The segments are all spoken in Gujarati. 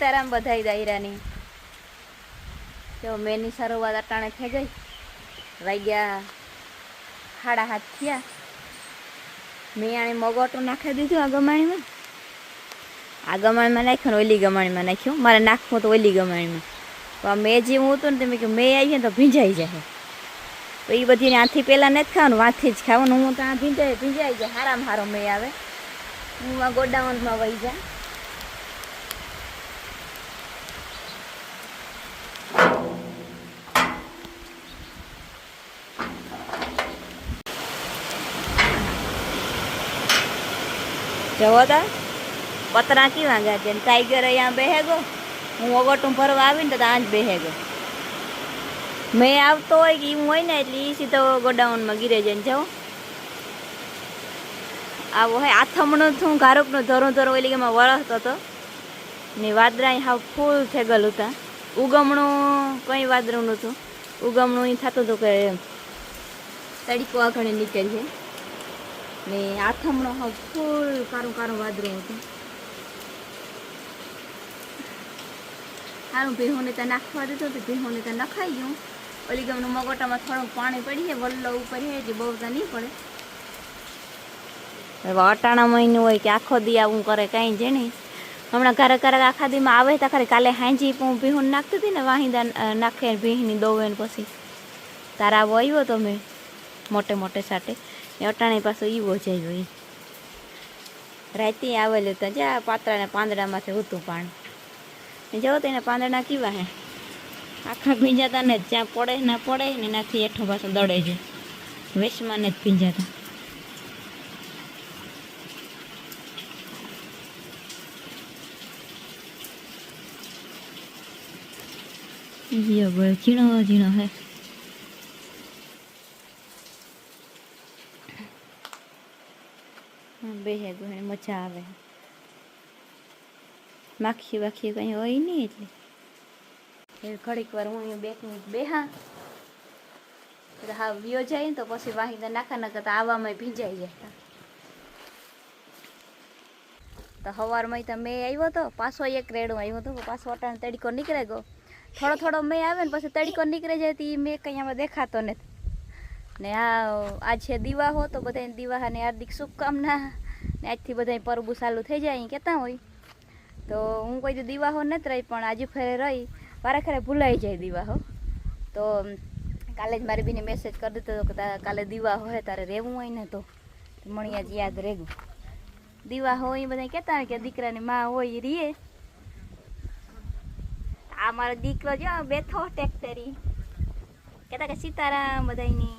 સીતારામ બધાઈ દાયરાની. જો મેની શરૂઆત અટાણે થઈ ગઈ. વાગ્યા સાડા હાથ થયા. મેં આને મગોટું નાખી દીધું આ ગમાણીમાં. આ ગમાણીમાં નાખ્યો ને ઓલી ગમાણીમાં નાખ્યું. મારે નાખવું તો ઓલી ગમાણીમાં. પણ મેં જે હું હતું ને તે મેં કહ્યું મેં આવી ને તો ભીંજાઈ જાય. તો એ બધી આથી પહેલાં નથી ખાવાનું વાંથી જ ખાવાનું. હું તો આ ભીંજાય, ભીંજાઈ જાય. હારામાં હારો મેં આવે. હું આ ગોડાઉનમાં વહી જા જવો તા પતરા કેવા છે? ટાઈગર અહીંયા બેહેગો? હું ઓગટું ફરવા આવીને તો ત્યાં જ બેહે ગયો મેં આવતો હોય કે હું હોય ને એટલે એ સીધો ગોડાઉનમાં ગીરે જઈને જાઉં. આવો હે, આથમણું થું ઘારોકનું ધરું ધરું એટલે એમાં વળસતો હતો ને વાદરા હાવ ફૂલ થઈ ગયેલું હતા ઉગમણું, કંઈ વાદરું નહોતું. ઉગમણું એ થતું હતું કે તડીકો આગળ નીકળીએ. ને આથમણો હાવ ફૂલ કારું કારું વાદરું હતું. સારું ભેહોને ત્યાં નાખવા દીધો તો ભેહોને ત્યાં નખાઈ ગયું. ઓલી ગમનું મગોટામાં થોડુંક પાણી પડી છે, વલ્લો ઉપર છે જે બહુ ત્યાં નહીં પડે. હવે અટાણા મહિનું હોય કે આખો દી આવું કરે, કાંઈ છે નહીં. હમણાં ઘરે ઘરે આખા દીમાં આવે તો ખરે, કાલે હાંજી હું ભીહું નાખતી હતી ને, વાહિંદા નાખે ભીહની દોવે પછી. તારા આવો આવ્યો તો મેં, મોટે મોટે સાટે. એ અટાણે પાછો ઈવો જઈ એ રાતે આવેલું તો જ્યાં પાતળાના પાંદડામાંથી હતું પાણી. ને તો તેને પાંદડા કેવા હે. આખા ભીંજાતા ને જ જ્યાં પડે ના પડે ને એનાથી એઠો પાછો દડે છે. વેશમાં જ ભીંજાતા. બોલ, ઝીણો ઝીણો હે. બે હે ગોહે મજા આવે. માખી વાખી કંઈ હોય નહીં એટલે. ઘડીક વાર હું અહીંયા બે મિનિટ બેહા. એટલે હા વિયો જાય ને તો પછી વાહિંદા નાખા નાખા તો આવામાં ભીંજાઈ જાય તો સવારમાં તો મેં આવ્યો હતો પાછો એક રેડો આવ્યો હતો પાછો અટાણ તડકો નીકળે ગયો. થોડો થોડો મેં આવે ને પછી તડીકો નીકળે જાય તો મેં કંઈ આમાં દેખાતો નથી. ને આ આ છે દીવા હો તો બધાને દીવા ને હાર્દિક શુભકામના. ને આજથી બધા પરબુ ચાલુ થઈ જાય અહીં કહેતા હોય. તો હું કોઈ દી દીવા હો નથી રહી, પણ આજે ફેરે રહી. વારે ખરે ભૂલાઈ જાય દીવા હો તો કાલે જ મારી બીને મેસેજ કરી દીધો હતો કે કાલે દીવા હોય તારે રહેવું હોય ને તો. મણિયા જ યાદ રહેવું દીવા હોય એ બધા કહેતા હોય કે દીકરાની માં હોય રીએ આ મારો દીકરો જો બેઠો ટેક્ટરી કહેતા કે સીતારામ બધાની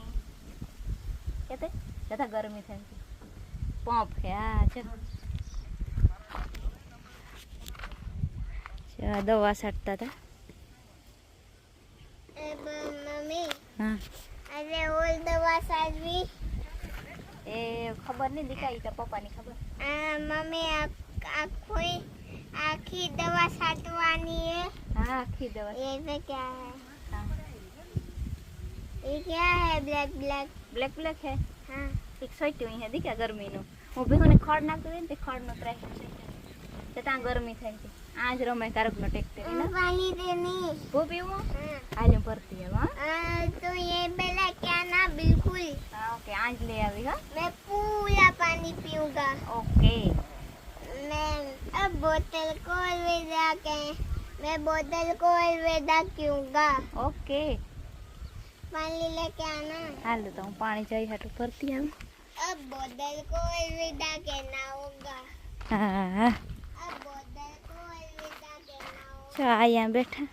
કહેતા કહેતા ગરમી થાય પંપ છે હા જો દવા છાંટતા હતા એ ખબર નહીં દીકરા તો પપ્પાની ખબર મમ્મી આખી આખી દવા છાંટવાની હે હા આખી દવા એ પે ક્યા હે એ ક્યા હે બ્લેક બ્લેક બ્લેક બ્લેક હે હા એક સોટ્યું અહીંયા દીકરા ગરમીનું હું ભીહોને ખડ નાખતી હતી ને તે ખડનો ત્રાસ છે તે ત્યાં ગરમી થાય છે આ જ રમે કારકનો ટેક્ટર हमें पानी देनी ભૂ પીવું हाँ હાલે ભરતી હવે હા आ, तो ये पहले क्या ना बिल्कुल હા ઓકે આજ લઈ આવી હા मैं पूरा पानी पीऊंगा ઓકે मैं अब बोतल को अलविदा कहें मैं बोतल को अलविदा कहूँगा ઓકે पानी लेके आना હાલ તો હું પાણી જઈ હાટું ભરતી આવું अब बोतल को अलविदा कहना होगा હા હા अब बोतल को अलविदा कहना होगा ચા અહીંયા બેઠા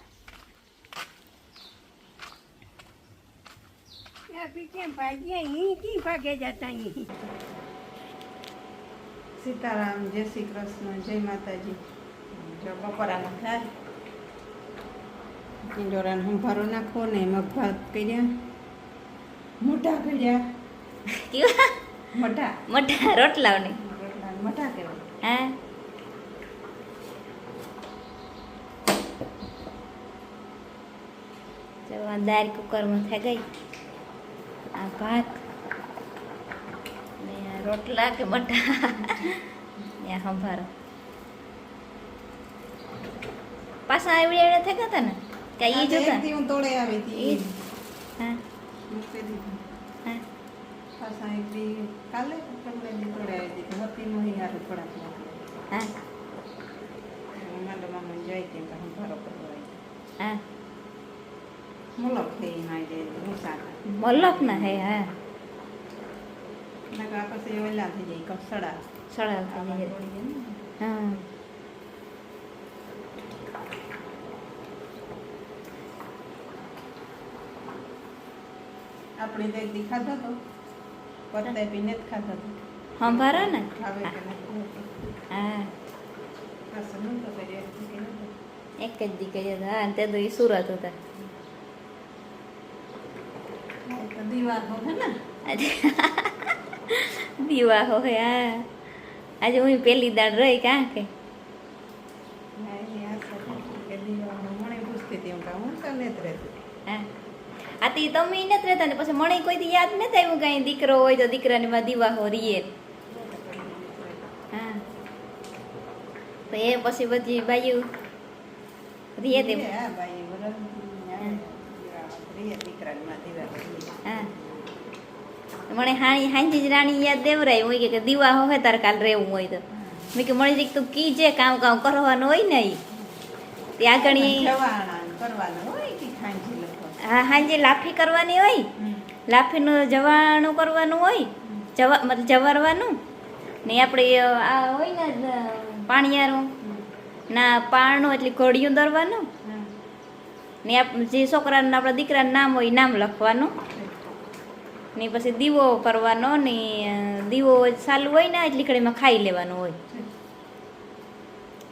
સીતારામ જય શ્રી કૃષ્ણ જય માતાજી જો બપોરાના થાય ઈંડોરાને સંભારો નાખો ને મગ ભાત કર્યા મોટા કર્યા મઠા. મોટા રોટલાઓની. રોટલા મોટા કહેવાય. હા. દાળ કુકરમાં થઈ ગઈ. આ ભાત ને રોટલા કે મઠા. ને સંભારો. પાછા આવડી આવડે થઈ ગયા હતા ને? કે ઈ જોતા હું તોડે આવી હતી. હા. એક દી કાલે તોડે આવી હતી હતી નો અહીં હારું થોડાક હા. મારા મામા જાય તો હું ભારો કરવા હા. મુલક થઈ નાઈ દે હું સાકા મલક ના હે હા. નકા પછી ઓલા થઈ જાય કસડા સળાવ થઈ જાય. જાય હા. આપણે તો એક દી પત્તે પીને જ ખાધો સંભારો ને? હા. એક જ દી હતા. હા તે તો ઈ સુરત હતા. એ તો દીવાર ને? આજે દીવા હો હા આજે હું પેલી દાડ રહી કાં કે હા, એની આશા હતી કે દીવાર હોય. મને પૂછતી હતી, હું કહું, હું તો નથી રહેતી. હા આ તે તમે નથી રહેતા ને પછી મને કોઈ થી યાદ નથી આવ્યું કાંઈ દીકરો હોય તો દીકરાની માં દીવા હો રીએ. હા. તો એ પછી બધી બાયું રીએ તે મને હાણી હાંજી જ રાણી યાદ દેવરાય હોય કે દીવા હોય તારે કાલ રહેવું હોય તો. મેં કે મળી તું કી જે કામ કામ કરવાનું હોય ને ઈ. તે આગળ હા હાંજે લાફી કરવાની હોય લાફીનું જવાણું કરવાનું હોય જવા મતલબ જવારવાનું. ને આપણે આ હોય ને પાણીયારું. ના પાણું એટલે ઘોડિયું દરવાનું. ને જે છોકરાનું આપણા દીકરાનું નામ હોય નામ લખવાનું. ને પછી દીવો કરવાનો ને દીવો ચાલુ હોય ને એટલે કડીમાં ખાઈ લેવાનું હોય.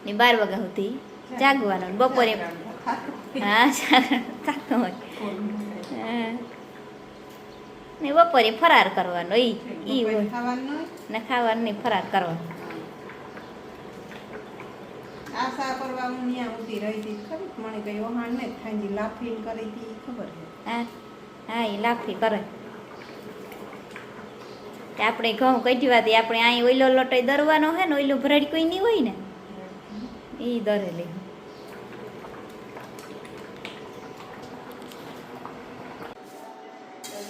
ને બાર વાગ્યા સુધી જાગવાનું. બપોરે હા હોય ને બપોરે ફરાર કરવાનો. ઈ ઈ ને ખાવાનું નહીં ફરાર કરવાનો હું હા એ લાફી કરે આપણે ઘઉં કઢવાથી આપણે અહીં ઓઈલો લોટો દરવાનો હે ને ઓઈલું ભરડ કોઈ નહીં હોય ને એ દરેલી.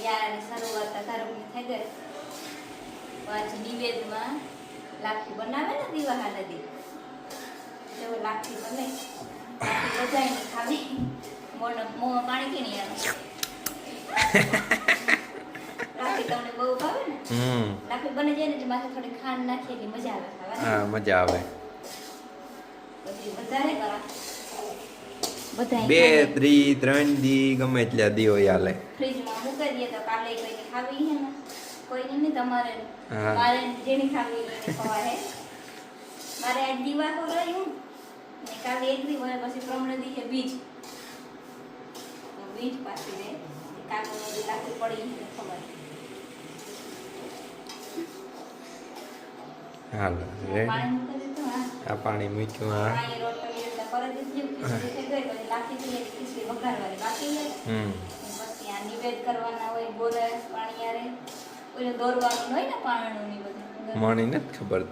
યારની શરૂઆત તારકની થઈ ગઈ? પાછી નિવેદમાં લાખી બનાવે ને દીવા નદી તો લાખી બને. લાપસી બધાયને ખાવી. મોઢ મોં પાણી પીણી આવે? લાખી તમને બહુ ભાવે ને? લાખી બને જાય ને એટલે માથે થોડી ખાંડ નાખીએ એટલે મજા આવે ખાવાની. હા મજા આવે. પછી વધારે કરા. બે ત્રી ત્રણ દી ગમે એટલા દીવો હાલે. ફ્રીજમાં દઈએ તો કાલે કોઈને ખાવી છે ને? કોઈને નહીં તમારે મારે જેની ખાવી એને મારે આજ દીવા તો રહ્યું. ને કાલે એક દી પછી દી છે બીજ. બીજ પાછી રે કાકો દી લાકડી પડી છે ખબર હાલ પાણી આ મૂક્યું હા. પાણી રોટલી કરી દઈએ ખીચડી વઘારવાની બાકી હમ. આ નિવેદ કરવાના હોય બોરસ પાણીયારે ઓલું દોરવાનું હોય ને પાણનું ને બધું. મને નથી ખબર.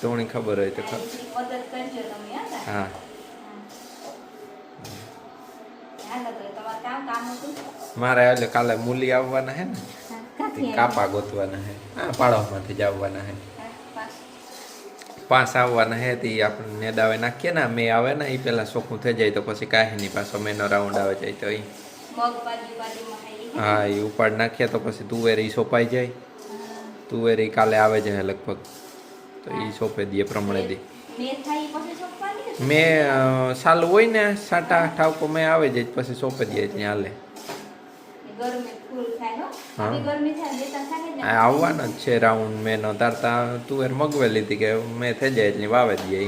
તોણી ખબર હોય તો ખબર. મદદ કરજો તમે હા મારે એટલે કાલે મૂલી આવવાના હે ને? કાપા ગોતવાના હે. હા પાડોમાંથી જ આવવાના હે. પાસ. આવવાના હે તે આપણે નેદાવે નાખીએ ને મેં આવે ને એ પેલા સોખું થઈ જાય તો પછી કાંઈ નહીં પાછો મેનો રાઉન્ડ આવે જાય તો એ હા એ ઉપાડ નાખીએ તો પછી તુવેર ઈ સોંપાઈ જાય. તુવેર ઈ કાલે આવે છે લગભગ. તો એ સોંપે દઈએ પ્રમાણે દે. મેં સાલ હોય ને સાટા ઠાવકો મેં આવે જાય પછી સોંપી દઈએ ત્યાં હાલે. એ આવવાના જ છે રાઉન્ડ મેં તારતા તુવેર મગવેલી હતી કે મેં થઈ જાય એટલે વાવે દઈએ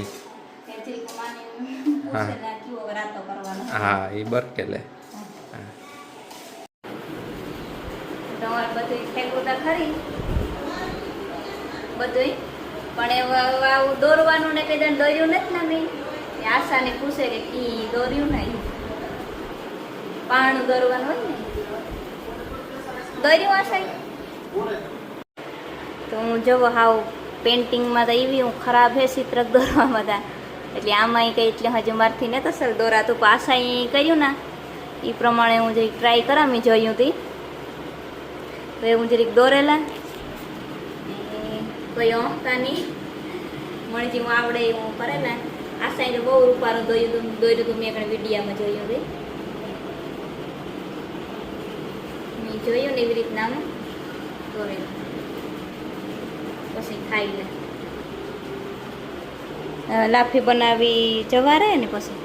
હા. એ બરકે લે તમારે બધું ફેંકવું તો ખરી. બધું પણ એવું આવું દોરવાનું ને કદાચ દોર્યું નથી ને મેં. એ આશાને પૂછે કે કી દોર્યું નહીં પાણું દોરવાનું હોય ને. દોર્યું આશા તો હું જવો હાવ પેન્ટિંગમાં તો એવી હું ખરાબ હે ચિત્ર દોરવા બધા. એટલે આમાં કંઈ એટલે હજુ મારથી ને તો સર દોરાતું. પાછા અહીં કર્યું ને. એ પ્રમાણે હું જે ટ્રાય કરાવી જોયું હતી તો એ હું જરીક દોરેલા. કોઈ ઓંખતા નહીં હું જેવું આવડે એ હું કરેલા. આ સાઈડ બહુ રૂપારું દોર્યું હતું દોર્યું હતું મેં કંઈ વિડીયામાં જોયું હતી મેં જોયું ને એવી રીતના હું દોરેલું. પછી ખાઈ લે. લાફી બનાવી જવારે ને પછી?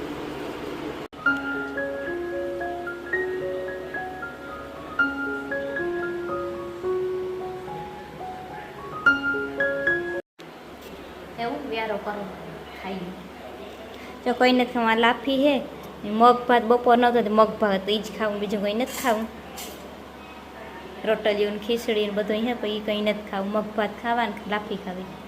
જો કોઈ નથી ખાવા. લાફી હે. મગ ભાત બપોર નહોતો તો મગ ભાત એ જ ખાવું, બીજું કંઈ નથી ખાવું. રોટલીઓને ખીચડીને બધું હે પછી કંઈ નથી ખાવું. મગ ભાત ખાવા ને લાફી ખાવી.